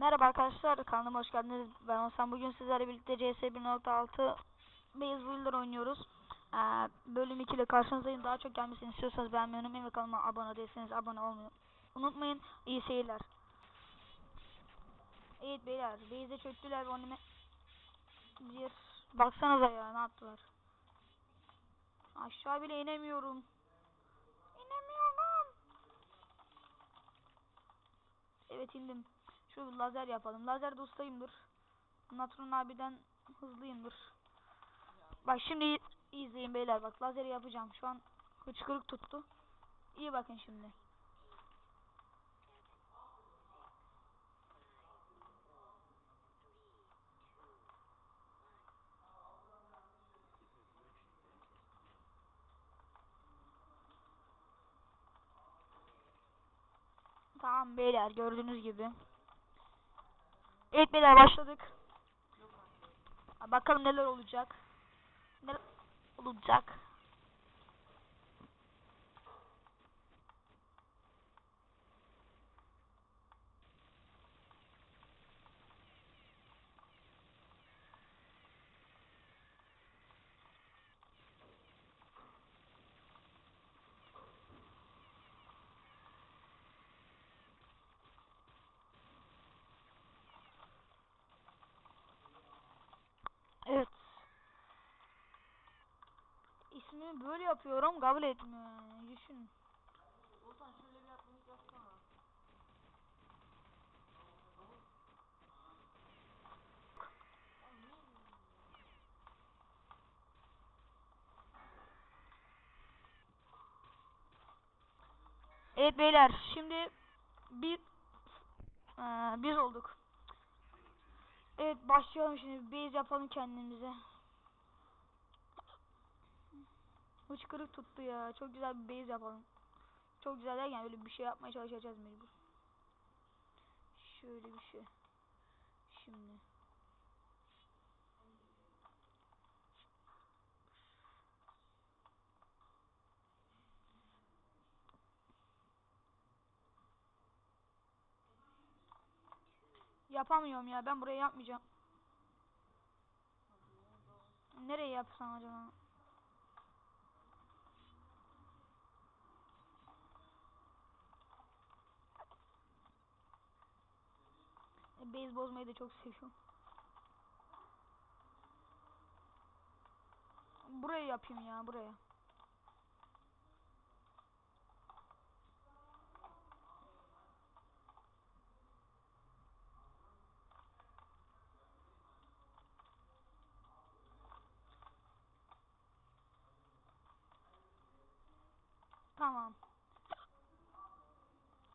Merhaba arkadaşlar kanalıma hoş geldiniz. Ben Hasan. Bugün sizlerle birlikte CS 1.6 Baseball'lar oynuyoruz. Ee, bölüm 2 ile karşınızdayım. Daha çok gelmesini istiyorsanız beğenmeyi unutmayın ve kanalıma abone değilseniz abone olmayı unutmayın. İyi seyirler. Evet beyler. Base'e çöktüler. Onime bir baksanıza ya ne yaptılar. Aşağı bile. İnemiyorum. Evet indim. Şu lazer yapalım. Lazer de ustayımdır. Natron abiden hızlıyımdır. Bak şimdi izleyin beyler bak lazeri yapacağım. Şu an hıçkırık tuttu. İyi bakın şimdi. Tamam beyler gördüğünüz gibi. Evet başladık. Bakalım neler olacak. Neler olacak. Evet. İsmini böyle yapıyorum kabul etmiyor. Düşün. Olsan şöyle bir yapmayı yapsana. Evet beyler şimdi bir eee, biz olduk. Evet başlayalım şimdi base yapalım kendimize. Hıçkırık tuttu ya. Çok güzel bir base yapalım. Çok güzel derken öyle bir şey yapmaya çalışacağız mecbur. Şöyle bir şey. Şimdi. Yapamıyorum ya. Ben burayı yapmayacağım. Nereye yapsam acaba? Base bozmayı da çok seviyorum. Buraya yapayım ya buraya. Tamam.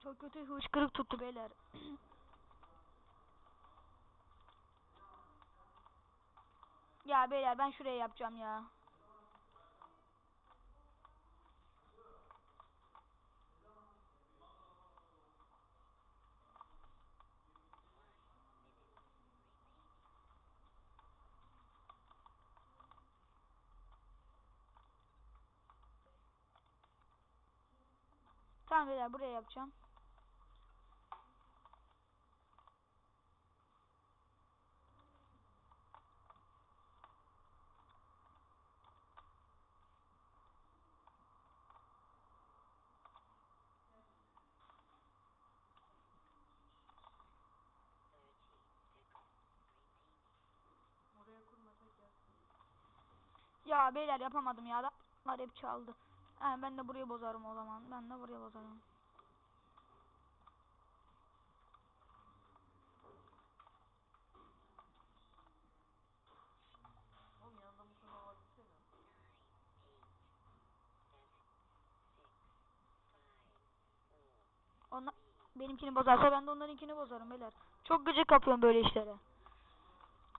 Çok kötü hıçkırık tuttu beyler. ya beyler ben şuraya yapacağım ya. Tamam beyler buraya yapacağım. Ya beyler yapamadım ya. Adamlar hep çaldı. Ha, ben de burayı bozarım o zaman. Ben de buraya bozarım. Onlar benimkini bozarsa ben de onlarınkini bozarım beyler. Çok gıcık kapıyorum böyle işlere.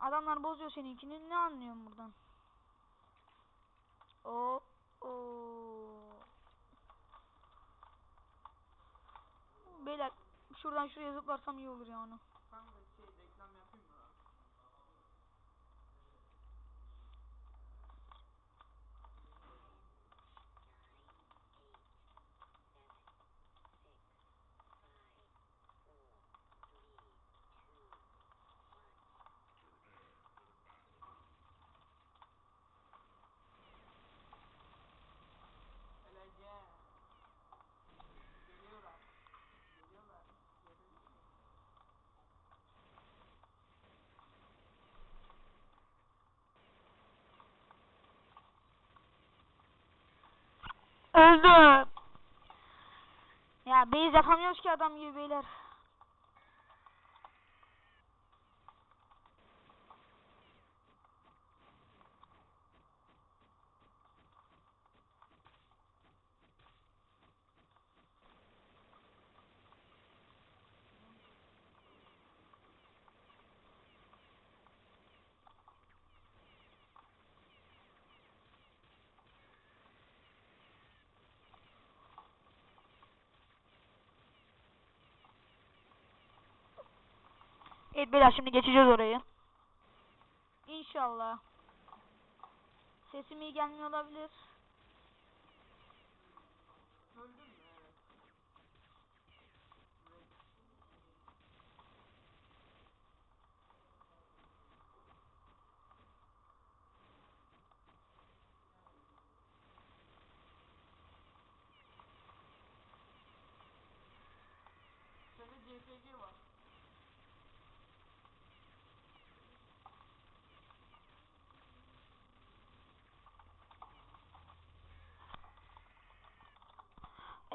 Adamlar bozuyor seninkini ne anlıyorum buradan? O o Beyler şuradan şuraya zıplarsam iyi olur ya onu. Kanka Öldüm. Ya base yapamıyoruz ki adam gibi beyler. Evet beyler şimdi geçeceğiz orayı. İnşallah. Sesim iyi gelmiyor olabilir.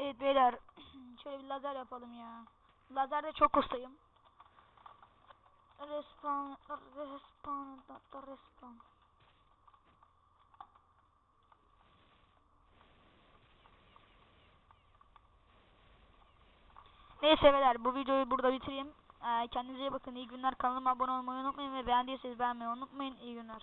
Evet beyler. Şöyle bir lazer yapalım ya. Lazerde çok ustayım. Respawn, respawn, respawn. Neyse beyler bu videoyu burada bitireyim. Ee, kendinize iyi bakın. İyi günler. Kanalıma abone olmayı unutmayın ve beğendiyseniz beğenmeyi unutmayın. İyi günler.